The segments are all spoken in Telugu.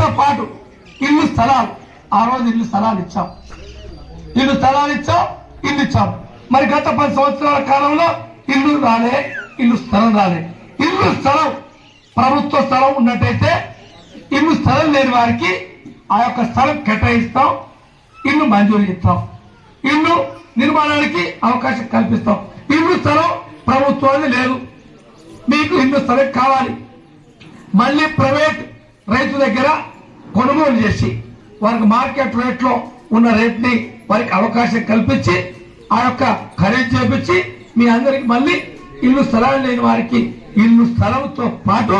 వీటితో పాటు ఇల్లు స్థలాలు. ఆ రోజు ఇల్లు స్థలాలు ఇచ్చాం. ఇల్లు స్థలాలు ఇచ్చాం ఇల్లు ఇచ్చాం. మరి గత పది సంవత్సరాల కాలంలో ఇల్లు రాలే ఇల్లు స్థలం రాలే. ఇల్లు స్థలం ప్రభుత్వ స్థలం ఉన్నట్టయితే ఇల్లు స్థలం లేని వారికి ఆ యొక్క స్థలం కేటాయిస్తాం ఇల్లు మంజూరు ఇస్తాం ఇల్లు నిర్మాణానికి అవకాశం కల్పిస్తాం. ఇల్లు స్థలం ప్రభుత్వాన్ని లేదు. మీకు ఇల్లు స్థలం కావాలి. మళ్ళీ ప్రైవేట్ రైతు దగ్గర కొనుగోలు చేసి వారికి మార్కెట్ రేట్లో ఉన్న రేట్ని వారికి అవకాశం కల్పించి ఆ యొక్క ఖరీదు చేపించి మీ అందరికి మళ్ళీ ఇల్లు స్థలాలు లేని వారికి ఇల్లు స్థలంతో పాటు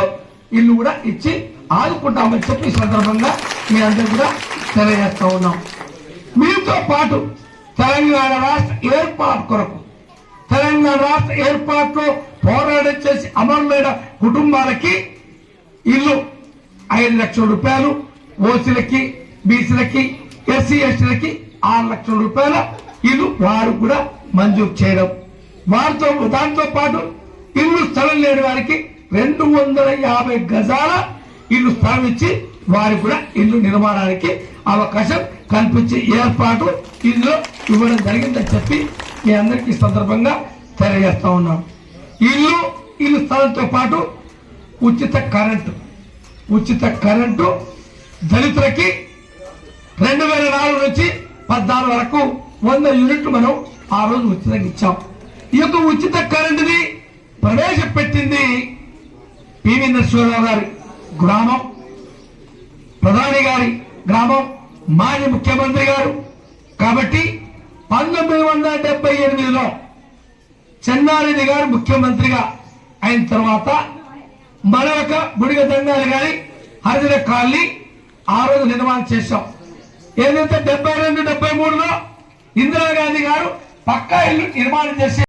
ఇల్లు కూడా ఇచ్చి ఆదుకుంటామని చెప్పి ఈ సందర్భంగా మీ అందరికి కూడా తెలియజేస్తా ఉన్నాం. మీతో పాటు తెలంగాణ రాష్ట్ర ఏర్పాటు కొరకు తెలంగాణ రాష్ట్ర ఏర్పాటులో పోరాటం చేసి అమరులైన కుటుంబాలకి ఇల్లు ఐదు లక్షల రూపాయలు ఓసీలకి బీసీలకి ఎస్సీ ఎస్టీలకి ఆరు లక్షల రూపాయల ఇల్లు వారు కూడా మంజూరు చేయడం. వారితో దాంతో పాటు ఇల్లు స్థలం లేని వారికి రెండు వందల యాభై గజాల ఇల్లు స్థలం ఇచ్చి వారికి కూడా ఇల్లు నిర్మాణానికి అవకాశం కల్పించే ఏర్పాటు ఇందులో ఇవ్వడం జరిగిందని చెప్పి మీ అందరికీ సందర్భంగా తెలియజేస్తా ఉన్నాం ఇల్లు ఇల్లు స్థలంతో పాటు ఉచిత కరెంటు ఉచిత కరెంటు దళితులకి రెండు వేల నాలుగు నుంచి పద్నాలుగు వరకు వంద యూనిట్లు మనం ఆ రోజు ఉచితంగా ఇచ్చాం. ఈ యొక్క ఉచిత కరెంటుని ప్రవేశపెట్టింది పివి నరసింహరావు గారి గ్రామం ప్రధాని గారి గ్రామం మాజీ ముఖ్యమంత్రి గారు. కాబట్టి పంతొమ్మిది వందల డెబ్బై ఎనిమిదిలో చెన్నారెడ్డి గారు ముఖ్యమంత్రిగా అయిన తర్వాత మన యొక్క బుడిగ దండాలు కానీ హరిజన కాలనీ ఆ రోజు నిర్మాణం చేశాం. ఏదైతే డెబ్బై రెండు డెబ్బై మూడులో ఇందిరాగాంధీ గారు పక్కా ఇల్లు నిర్మాణం చేసే